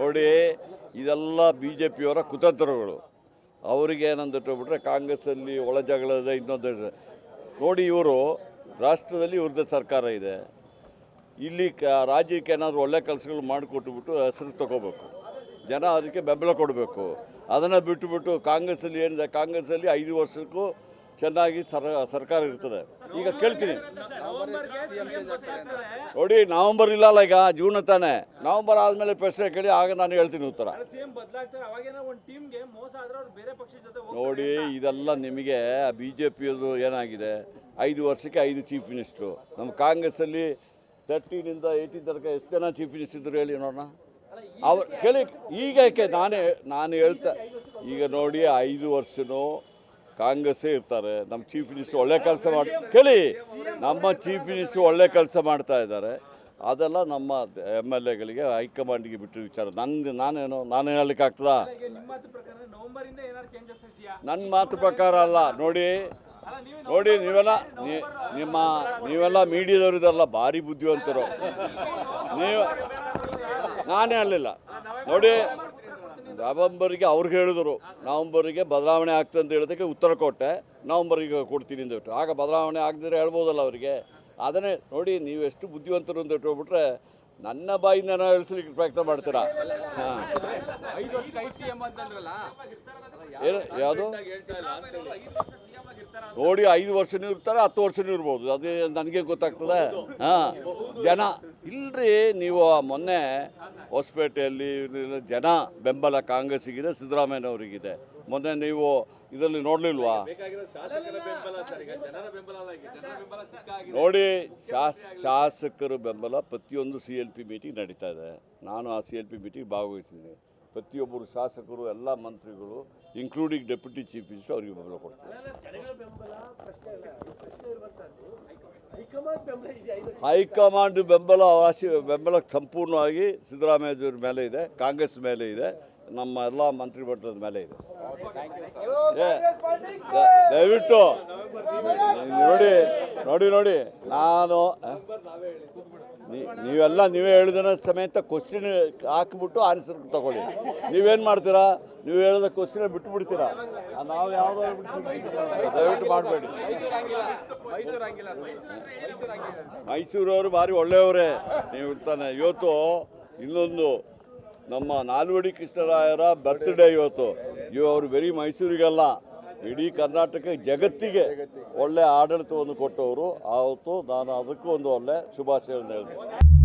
ನೋಡಿ, ಇದೆಲ್ಲ B J ಪಿಯವರ ಕುತಂತ್ರಗಳು. ಅವರಿಗೆ ಏನಂದಿಟ್ಟುಬಿಟ್ರೆ ಕಾಂಗ್ರೆಸ್ಸಲ್ಲಿ ಒಳ ಇದೆ ಇನ್ನೊಂದು ನೋಡಿ ಇವರು, ರಾಷ್ಟ್ರದಲ್ಲಿ ಇವ್ರದ್ದು ಸರ್ಕಾರ ಇದೆ. ಇಲ್ಲಿ ಕ, ರಾಜ್ಯಕ್ಕೆ ಏನಾದರೂ ಒಳ್ಳೆ ಕೆಲಸಗಳು ಮಾಡಿಕೊಟ್ಬಿಟ್ಟು ಹೆಸರು ತಗೋಬೇಕು. ಜನ ಅದಕ್ಕೆ ಬೆಂಬಲ ಕೊಡಬೇಕು. ಅದನ್ನು ಬಿಟ್ಟುಬಿಟ್ಟು ಕಾಂಗ್ರೆಸ್ಸಲ್ಲಿ ಏನಿದೆ, ಕಾಂಗ್ರೆಸ್ಸಲ್ಲಿ ಐದು ವರ್ಷಕ್ಕೂ ಚೆನ್ನಾಗಿ ಸರ ಸರ್ಕಾರ ಇರ್ತದೆ. ಈಗ ಕೇಳ್ತೀನಿ. ನೋಡಿ ನವಂಬರ್ ಇಲ್ಲಲ್ಲ ಈಗ ಜೂನ್ ತಾನೆ ನವಂಬರ್ ಆದಮೇಲೆ ಪ್ರಶ್ನೆ ಕೇಳಿ ಆಗ ನಾನು ಹೇಳ್ತೀನಿ ಉತ್ತರ. ನೋಡಿ ಇದೆಲ್ಲ ನಿಮಗೆ ಬಿ ಜೆ ಪಿಯದು ಏನಾಗಿದೆ? ಐದು ವರ್ಷಕ್ಕೆ ಐದು ಚೀಫ್ ಮಿನಿಸ್ಟ್ರು. ನಮ್ಮ ಕಾಂಗ್ರೆಸ್ಸಲ್ಲಿ ತರ್ಟೀನಿಂದ ಏಯ್ಟೀನ್ ತನಕ ಎಷ್ಟು ಜನ ಚೀಫ್ ಮಿನಿಸ್ಟರ್ ಇದ್ರು ಹೇಳಿ ನೋಡೋಣ. ಅವ್ರು ಕೇಳಿ ಈಗ ಯಾಕೆ ನಾನೇ ನಾನು ಹೇಳ್ತಾ ಈಗ ನೋಡಿ ಐದು ವರ್ಷನೂ ಕಾಂಗ್ರೆಸ್ಸೇ ಇರ್ತಾರೆ ನಮ್ಮ ಚೀಫ್ ಮಿನಿಸ್ಟರ್ ಒಳ್ಳೆ ಕೆಲಸ ಮಾಡಿ ಕೇಳಿ ನಮ್ಮ ಚೀಫ್ ಮಿನಿಸ್ಟರ್ ಒಳ್ಳೆ ಕೆಲಸ ಮಾಡ್ತಾ ಇದ್ದಾರೆ. ಅದೆಲ್ಲ ನಮ್ಮ ಎಂ ಎಲ್ ಎಗಳಿಗೆ ಹೈಕಮಾಂಡ್ಗೆ ಬಿಟ್ಟು ವಿಚಾರ. ನನ್ಗೆ ನಾನೇನು ನಾನೇನು ಹೇಳಲಿಕ್ಕೆ ಆಗ್ತದಾ? ಈಗ ನಿಮ್ಮ ನವೆಂಬರ್ ಇಂದ ಏನಾದ್ರು ಚೇಂಜಸ್ ಇದೆಯಾ ನನ್ನ ಮಾತು ಪ್ರಕಾರ ಅಲ್ಲ. ನೋಡಿ ನೋಡಿ ನೀವೆಲ್ಲ ನೀ- ನಿಮ್ಮ ನೀವೆಲ್ಲ ಮೀಡಿಯಾದವರು ಇದೆಲ್ಲ ಭಾರಿ ಬುದ್ಧಿವಂತರು. ನೀವು ನಾನೇ ಅಲ್ಲಿಲ್ಲ. ನೋಡಿ ನವಂಬರ್ಗೆ ಅವ್ರಿಗೆ ಹೇಳಿದರು, ನವಂಬರಿಗೆ ಬದಲಾವಣೆ ಆಗ್ತದೆ ಅಂತ ಹೇಳೋದಕ್ಕೆ ಉತ್ತರ ಕೊಟ್ಟೆ, ನವಂಬರಿಗೆ ಕೊಡ್ತೀನಿ ಅಂತ ಬಿಟ್ಟು ಆಗ ಬದಲಾವಣೆ ಆಗದಿದ್ರೆ ಹೇಳ್ಬೋದಲ್ಲ ಅವರಿಗೆ. ಅದನ್ನೇ ನೋಡಿ, ನೀವು ಎಷ್ಟು ಬುದ್ಧಿವಂತರು ಅಂತ ಹೇಳ್ಬಿಟ್ರೆ ನನ್ನ ಬಾಯಿಂದ ನಾನು ಹೇಳಿಸ್ಲಿಕ್ಕೆ ಪ್ರಯತ್ನ ಮಾಡ್ತೀರಾ? ಏನು ಯಾವುದು? ನೋಡಿ ಐದು ವರ್ಷನೂ ಇರ್ತಾರೆ ಹತ್ತು ವರ್ಷನೂ ಇರ್ಬೋದು. ಅದೇ ನನಗೆ ಗೊತ್ತಾಗ್ತದೆ. ಹಾಂ. ಜನ ಇಲ್ರಿ ನೀವು ಮೊನ್ನೆ ಹೊಸಪೇಟೆಯಲ್ಲಿ ಜನ ಬೆಂಬಲ ಕಾಂಗ್ರೆಸ್ಸಿಗಿದೆ ಸಿದ್ದರಾಮಯ್ಯನವರಿಗಿದೆ. ಮೊನ್ನೆ ನೀವು ಇದರಲ್ಲಿ ನೋಡಲಿಲ್ವಾ? ನೋಡಿ ಶಾಸ್ ಶಾಸಕರ ಬೆಂಬಲ ಪ್ರತಿಯೊಂದು ಸಿ ಎಲ್ ಪಿ ಮೀಟಿಂಗ್ ನಡೀತಾ ಇದೆ. ನಾನು ಆ ಸಿ ಎಲ್ ಪಿ ಮೀಟಿಂಗ್ ಭಾಗವಹಿಸಿದ್ದೀನಿ. ಪ್ರತಿಯೊಬ್ಬರು ಶಾಸಕರು ಎಲ್ಲ ಮಂತ್ರಿಗಳು ಇನ್ಕ್ಲೂಡಿಂಗ್ ಡೆಪ್ಯೂಟಿ ಚೀಫ್ ಮಿನಿಸ್ಟರ್ ಅವರಿಗೆ ಬೆಂಬಲ ಕೊಡ್ತಾರೆ ಹೈಕಮಾಂಡ್ ಬೆಂಬಲ ಬೆಂಬಲ ಸಂಪೂರ್ಣವಾಗಿ ಸಿದ್ದರಾಮಯ್ಯವ್ರ ಮೇಲೆ ಇದೆ ಕಾಂಗ್ರೆಸ್ ಮೇಲೆ ಇದೆ. ನಮ್ಮ ಎಲ್ಲ ಮಂತ್ರಿ ಭಟ್ರದ ಮೇಲೆ ಇದೆ. ದಯವಿಟ್ಟು ನೋಡಿ ನೋಡಿ ನೋಡಿ ನಾನು ನೀವೆಲ್ಲ ನೀವೇ ಹೇಳಿದ ಸಮೇತ ಕ್ವಶನ್ ಹಾಕಿಬಿಟ್ಟು ಆನ್ಸರ್ ತಗೊಳ್ಳಿ. ನೀವೇನು ಮಾಡ್ತೀರಾ? ನೀವು ಹೇಳಿದ ಕ್ವಶನ್ ಬಿಟ್ಟು ಬಿಡ್ತೀರಾ ನಾವು ಯಾವುದೋ ದಯವಿಟ್ಟು ಮಾಡಬೇಡಿ. ಮೈಸೂರವರು ಭಾರಿ ಒಳ್ಳೆಯವರೇ. ನೀವು ಇರ್ತಾನೆ ಇವತ್ತು ಇನ್ನೊಂದು ನಮ್ಮ ನಾಲ್ವಡಿ ಕೃಷ್ಣರಾಯರ ಬರ್ತ್ಡೇ ಇವತ್ತು. ಇವು ಅವರು ಬರೀ ಮೈಸೂರಿಗಲ್ಲ, ಇಡೀ ಕರ್ನಾಟಕ ಜಗತ್ತಿಗೆ ಒಳ್ಳೆ ಆಡಳಿತವನ್ನು ಕೊಟ್ಟವರು. ಆವತ್ತು ನಾನು ಅದಕ್ಕೂ ಒಂದು ಒಳ್ಳೆ ಶುಭಾಶಯ ಹೇಳ್ತೀನಿ.